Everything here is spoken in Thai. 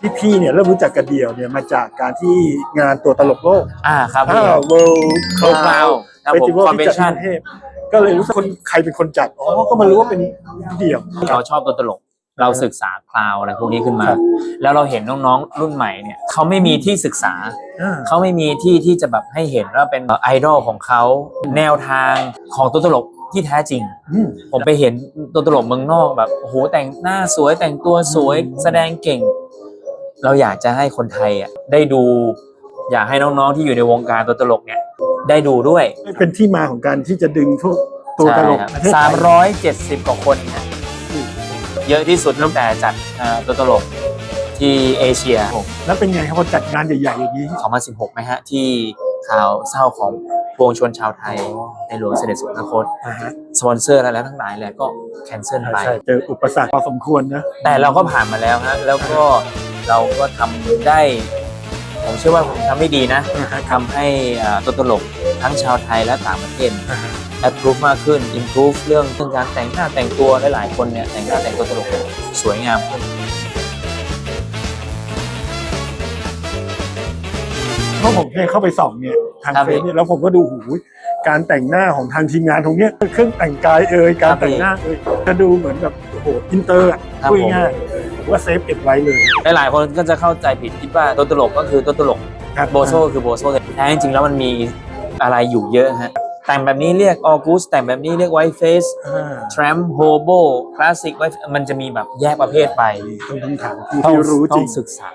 ที่พี่เนี่ยเริ่มรู้จักกับเดี่ยวเนี่ยมาจากการที่งานตัวตลกโลกอ่าครับพี่อ่า World โลกราวครับผม Festival ที่จัดที่ convention กรุงเทพก็เลยรู้สึกคนใครเป็นคนจัดอ๋อก็มารู้ว่าเป็นเดี่ยว เราชอบตัวตลก เราศึกษาคลาวอะไรพวกนี้ขึ้นมา ครับ แล้วเราเห็นน้องๆรุ่นใหม่เนี่ยเขาไม่มีที่ศึกษา อ่า เขาไม่มีที่ที่จะแบบให้เห็นว่าเป็นไอดอลของเขาแนวทางของตัวตลกที่แท้จริง อืม ผมไปเห็นตัวตลกเมืองนอกแบบโอ้โหแต่งหน้าสวยแต่งตัวสวยแสดงเก่ง เราอยากจะให้คนไทยอะได้ดู อยากให้น้องๆที่อยู่ในวงการตัวตลกเนี่ยได้ดูด้วยเป็นที่มาของการที่จะดึงพวกตัวตลกประเทศไทสามยร้อยเจ็ดสิบกว่าคนเนี่ยเยอะที่สุดตั้งแต่จัดเอ่อตัวตลกที่เอเชีย แล้วเป็นไงครับพอจัดงานใหญ่ ๆ อย่างนี้ 2016ไหมฮะ ที่ข่าวเศร้าของปวงชนชาวไทย ในหลวงเสด็จสวรรคตอ่าฮะ สปอนเซอร์อะไรแล้วทั้งหลายแหละก็แคนเซิลไป ใช่เจออุปสรรคพอสมควรนะ แต่เราก็ผ่านมาแล้วฮะ แล้วก็ เราก็ทำได้ ผมเชื่อว่าผมทำได้ดีนะอ่าฮะทำให้อ่าตัวตลกทั้งชาวไทยและต่างประเทศอ่าฮะแอปพรูฟมากขึ้น improve เรื่องเรื่องการแต่งหน้าแต่งตัวหลายๆคนเนี่ยแต่งหน้าแต่งตัวตลกสวยงามขึ้นเพราะผมเนี่ยเข้าไปส่องเนี่ยทางครับเฟซเนี่ยแล้วผมก็ดูหูยการแต่งหน้าของทางทีมงานตรงเนี้ยเครื่องแต่งกายเอ่ยการแต่งหน้าเอ่ยจะดูเหมือนแบบโอ้โหอินเตอร์อะครับพูดผมง่าย ๆผมว่าเซฟเก็บไว้เลย หลายๆคนก็จะเข้าใจผิดคิดว่าตัวตลกก็คือตัวตลกครับโบโซคือโบโซแต่แท้จริงๆแล้วมันมีอะไรอยู่เยอะฮะแต่งแบบนี้เรียกออกูสแต่งแบบนี้เรียกไวท์เฟสอ่าทรัมโฮโบคลาสสิกไวมันจะมีแบบแยกประเภทไปต้องต้องถามผู้ต้องที่รู้จต้ริองงศึกษา